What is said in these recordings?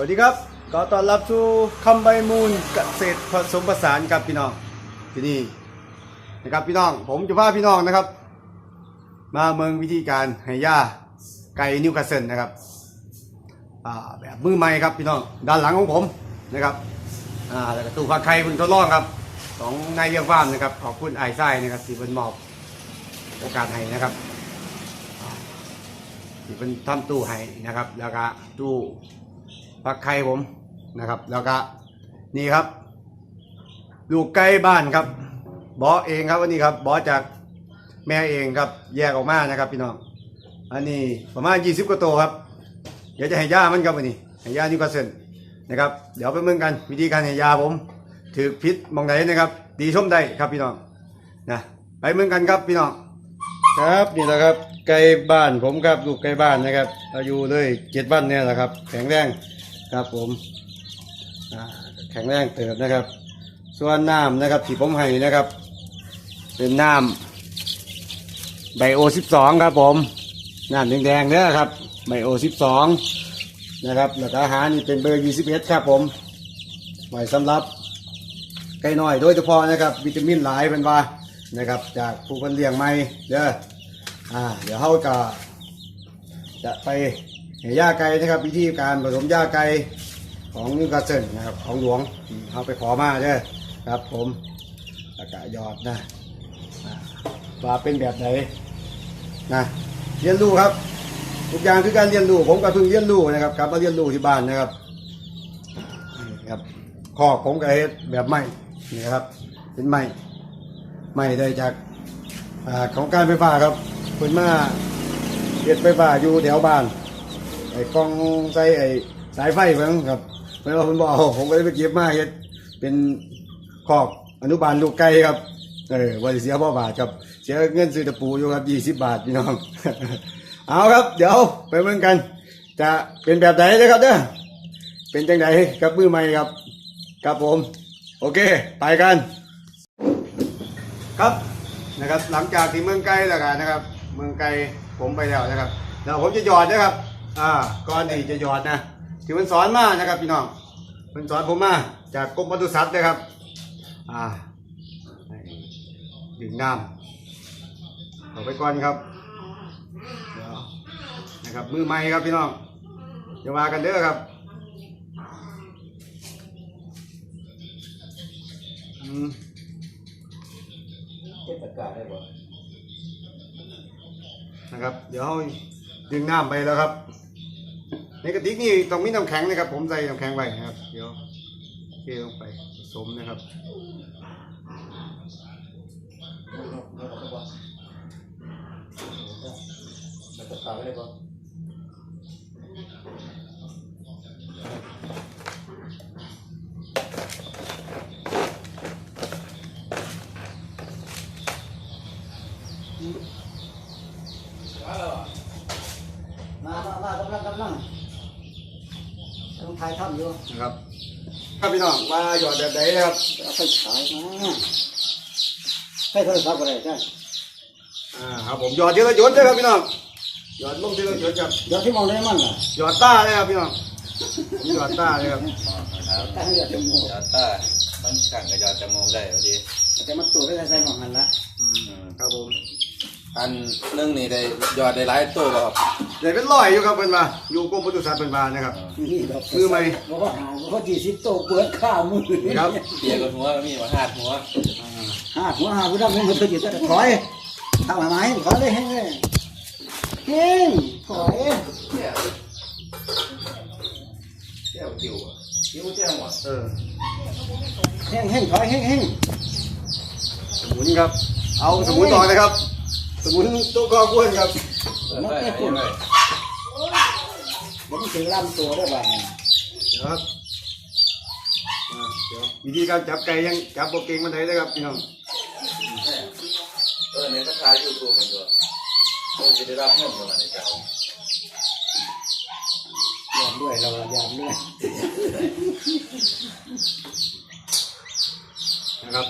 วัสดีครับขอต้อนรับสู่คำใบมูลเกษตรผสมผสานครับพี่น้องที่นี่นะครับพี่น้องผมจะพาพี่น้องนะครับ มาเมืองวิธีการให้ยาไก่นิวคาสเซิลนะครับแบบมือใหม่ครับพี่น้องด้านหลังของผมนะครับอ่าแล้วก็ตู้ผักไข่เพิ่งทดลองครับของนายเยี่ยมฟาร์มนะครับขอบคุณไอ้ไส้นะครับที่เป็นมอบโอกาสให้นะครับที่เป็นทำตู้ให้นะครับ แล้วก็ตู้ ปักไข่ผมนะครับ แล้วก็นี่ครับ ลูกไก่บ้านครับบอเองครับวันนี้ครับบอจากแม่เองครับ แยกออกมานะครับพี่น้องอันนี้ประมาณ20กว่าตัวครับ เดี๋ยวจะให้ยามันครับวันนี้ให้ยานี่ก็เส้นนะครับ เดี๋ยวไปเมืองกันวิธีการให้ยาผมถือพิษมองไหนนะครับ ดีชมได้ครับพี่น้องนะไปเมืองกันครับพี่น้องครับนี่แหละครับไก่บ้านผมครับลูกไก่บ้านนะครับ อายุเลยเจ็ดวันเนี่ยแหละครับแข็งแรง ครับผมแข็งแรงเติบนะครับ ส่วนน้ำนะครับที่ผมให้นะครับ เป็นน้ำไบโอสิบสองครับผมน้ำแดงๆเนี่ยครับไบโอสิบสองนะครับแล้วก็อาหารนี่เป็นเบอร์ยี่สิบเอ็ดครับผมไว้สำหรับไก่น้อยโดยเฉพาะนะครับ วิตามินหลายเป็นว่านะครับ จากผู้คนเลี้ยงไม่เด้ออ่าเดี๋ยวเขาก็จะไป เหย่าไก่นะครับวิธีการผสมหญ้าไก่ของนิวคาสเซิลนะครับของหลวงที่เขาไปขอมาเด้อครับผมแล้วก็ยอดนะอ่าว่าเป็นแบบไหนนะเรียนรู้ครับ ทุกอย่างคือการเรียนรู้ผมก็เพิ่งเรียนรู้นะครับกลับมาเรียนรู้ที่บ้านนะครับครับคอกผมก็เฮ็ดแบบไม้นี่ครับ เป็นไม้ไม้ได้จากอของการไฟฟ้าครับเพิ่นมาเฮ็ดไฟฟ้าอยู่แถวบ้าน อ้กล้องใส่ไอ้สายไฟเพิ่นครับเพิ่นว่าเพิ่นบ่เอาผมก็เลยไปเก็บมาเฮ็ดเป็นคอกอนุบาลลูกไก่ครับเออว่าสิเสียบ่อบาทครับเสียเงินซื้อตะปูอยู่ครับ20บาทพี่น้อง เอาครับ เดี๋ยวไปเบิ่งกัน จะเป็นแบบไหนนะครับเด้อเป็นจังไดกับมือใหม่ครับครับผม โอเค ไปกัน ครับนะครับ หลังจากที่เมืองไกลแล้วกันนะครับ เมืองไกลผมไปแล้วนะครับแล้วผมจะหยอดนะครับ อ่าก่อนที่จะหยอดนะที่มันสอนมานะครับพี่น้องมันสอนผมมาจากกรมปศุสัตว์นะครับ อ่าให้ดื่มน้ำเอาไปก่อนครับเดี๋ยวนะครับมือใหม่ครับพี่น้องอย่าว่ากันเด้อครับอืมเก็บอากาศได้บ่นะครับ เดี๋ยวดึงน้ำไปแล้วครับ ในกระติกนี่ต้องมีน้ำแข็งนะครับ ผมใส่น้ำแข็งไว้นะครับ เดี๋ยวเทลงไปผสมนะครับมาดได้บ่มามา มากำลังกำลัง ต้องถ่ายทำอยู่นะครับครับพี่น้องว่าหยอดแบบไหนนะครับเอาไปฉายมาให้โทรศัพท์อะไรใช่อ่าครับผมหยอดทีละหยดเลยครับพี่น้องหยอดลงทีละหยดครับเดี๋ยวที่มองได้มันล่ะหยอดต้าเลยครับพี่น้องหยอดต้าเลยครับตั้งเดี๋ยวจะมองยอดตามันขังกับยอดจมูกได้พอดีแต่มันตัวได้ใส่หมองหันละอืมครับผม อันเรื่องนี้ได้ยอดได้หลายตัวบ่ครับเดี๋ยวเป็นร้อยอยู่ครับเป็นมาอยู่กรมปศุสัตว์เป็นมานะครับ นี่ดอกมือใหม่ บอกว่าหาบอกว่าจีสิบโตเปิดข้าวมือครับเปียกับหัวมีมาหาดหัวห้าหัวห้าผู้ดำมันเคยอยู่แต่ถอยทำอะไรถอยเลยแห้งเลยเฮ้งถอยเที่ยวเที่ยวจิ๋วอะจิ๋วเที่ยวหมดเออแห้งแห้งถอยแห้งแห้งสมุนครับ เอาสมุนต่อเลยครับ สมุนตัวกอกล้วยครับเปิดไว้ให้ไว้เดี๋ยวมันถึงลำตัวได้บ้างครับอ่าเดี๋ยววิธีการจับไก่ยังจับโปเก่งมันไหนเลยครับพี่น้องเออในก็ทายยูทูบเหมือนกันเราจะได้รับเงินประมาณนี้จ้ายอมด้วยเรายอมด้วยนะครับ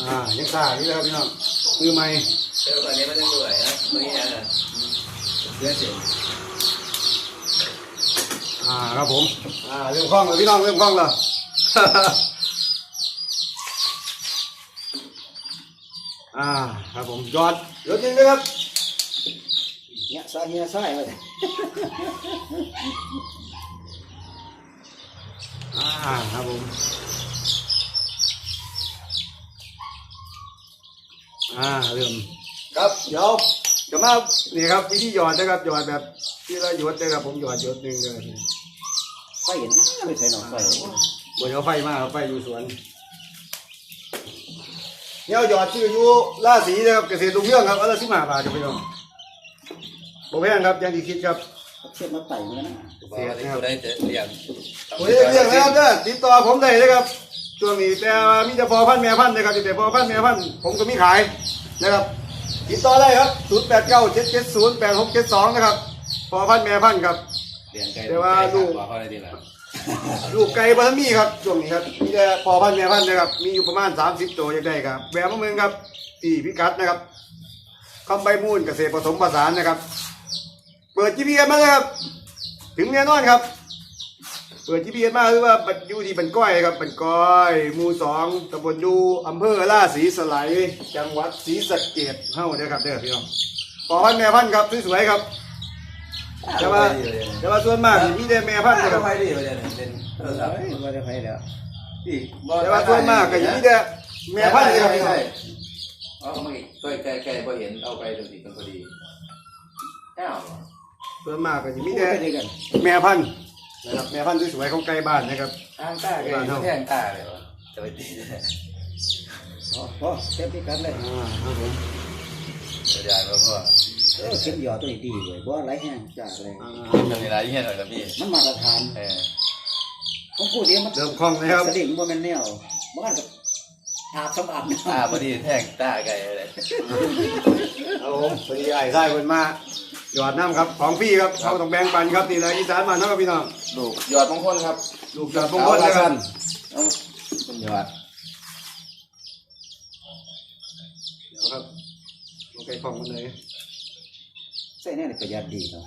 อ่ายังซ่าอยู่เลยครับพี่น้องมือใหม่ เออตอนนี้มันยังสวยนะตรงนี้นะเสียเสียงอ่าครับผมอ่าเริ่มคล่องแล้วพี่น้องเริ่มคล่องแล้วอ่าครับผมยอดยอดจริงนะครับเนี่ยซอยเนี่ยซอยเลยอ่าครับผมอ่าเริ่ม ครับเดี๋ยวจะมานี่ครับวิธีหยอดนะครับหยอดแบบที่เราหยดนะครับผมหยอดหยดหนึ่งเลยไฟเห็นไม่ใช่หนองไฟบนเอาไฟมาเอาไฟอยู่สวนเนี่ยหยอดชื่ออยู่ล่าสีนะครับเกษตรลุงเรื่องครับอันละสิบห้าบาทจะไปลองโบแพงครับอยังที่คิดครับเทียบมาไต่เหมือนกันนะบอกว่าที่ได้จะเรียนโอ้ยเรื่องแล้วเด้อติดต่อผมได้เลยครับช่วงนี้แต่ว่ามีแต่พอพันธุ์แม่พันธุ์นะครับแต่พอพันธุ์แม่พันธุ์ผมก็มีขายนะครับ ติดต่อได้ครับศูนย์แปดเก้าเจ็ดเจ็ดศูนย์แปดหกเจ็ดสองนะครับพอพันธุ์แม่พันธุ์ครับ เรียนไกลแต่ว่าลูกบอกเขาได้ดีแล้วลูกไก่บารมีครับช่วงนี้ครับมีแต่พอพันธุ์แม่พันธุ์นะครับ มีอยู่ประมาณสามสิบตัวอยากได้ครับแหวนมะเมืองครับที่พิกัดนะครับคำใบมูลเกษตรผสมผสานนะครับ เปิด GPS มาเลยครับ ถึงแน่นอนครับ เปิด GPS มาหรือว่าบัดอยู่ที่บันก้อยครับบันก้อยหมู่สองตำบลยูอำเภอล่าศรีสไลยจังหวัดศรีสะเกษเฮ้าเด้อครับเด้อพี่น้องขอพันธุ์แม่พันธุ์ครับสวยๆครับแต่ว่าแต่ว่าส่วนมากนี่มีแต่แม่พันธุ์ครับไปดีเลยเนี่ยเล่นโทรศัพท์ไม่ได้ไฟแล้วพี่แต่ว่าส่วนมากก็ยังมีแต่แม่พันธุ์นะครับพี่น้อง เอาไม่ตัวแกแกพอเห็นเอาไปดูสิกันพอดีแอ้าวส่วนมากก็ยังมีมีแต่แต่ดีกันแม่พันธุ์ นะครับแม่พันธุ์สวยๆของไก่บ้านนะครับอ้างตาแกแทงตาเลยวะจะไปตีพอพอเทียบที่กันเลยอ่าครับผมเดี๋ยวได้แล้วพ่อเออเข็มหยอดตัวนี้ดีเลยเพราะไรแห้งจ้าเลยอ่าทำเวลาเยี่ยหน่อยครับพี่มันมาตรฐานเออผมพูดเดียวมันเริ่มคล่องนะครับสลิงว่ามันแนวมันก็หาบสมบัติตาพอดีแทงตาไกลเลยครับผมพอดีไอ้ไส้คนมา หยอดน้ำครับของพี่ครับเขาต้องแบ่งปันครับนี่เลยอีสานมานเนาะครับพี่น้องลูกยอดมงคลครับลูกหยอดมงคลนะครับเอาคุณยอดเอาครับลงไปของมันเลยใส่แน่เลยประหยัดดีเนาะ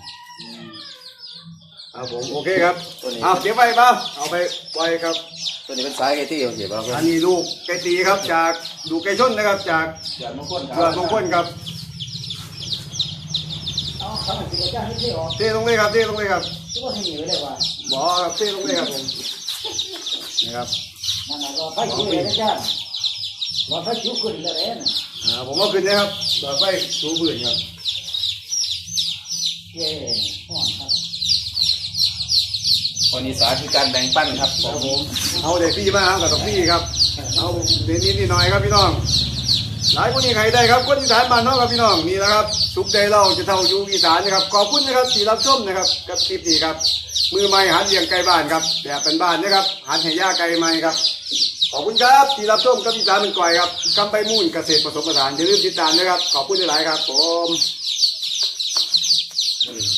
ครับผมโอเคครับตัวนี้เอาเก็บไว้เปล่าเอาไปปล่อยครับ ตัวนี้เป็นสายไกที่เขาเสียบเอาอันนี้ลูกไก่ตีครับจากลูกไก่ชนนะครับ จากยอดมงคลคหยอรัดมงคลครับ เอาทำให้ตัวจ้างที่ออกเทลงเลยครับเทลงเลยครับทุกคนให้หนีไว้เลยว่าหมอครับเทลงเลยครับผมนี่ครับนั่นน่ะรอไฟจุเลยนะจ้ารอไฟจุขึ้นแล้วเด้นะอ่าผมเอาขึ้นนะครับหลอดไฟสูงพื้นครับเย้ห่อนครับวันนี้สาคือการแบ่งปันครับผครัมบผมเอาเด็กพี่มาครับกับต้องพี่ครับเอาเดยวนิดนิดหน่อยครับพี่น้องห ลายคนนี้ใครได้ครับคนอีสานบ้านน้องครับพี่น้องนี่แหละครับสุขใจเราจะเท่าอยู่อีสานนะครับขอบคุณนะครับที่รับชมนะครับกับคลิปนี้ครับมือใหม่หันเลี้ยงไก่บ้านครับแบบเป็นบ้านนะครับหันให้ย่าไก่ใหม่ครับขอบคุณครับที่รับชมกับอีสานเป็นก่อยครับกำไปมูลเกษตรผสมผสานอย่าลืมติดตามนะครับ ขอบคุณหลายครับผม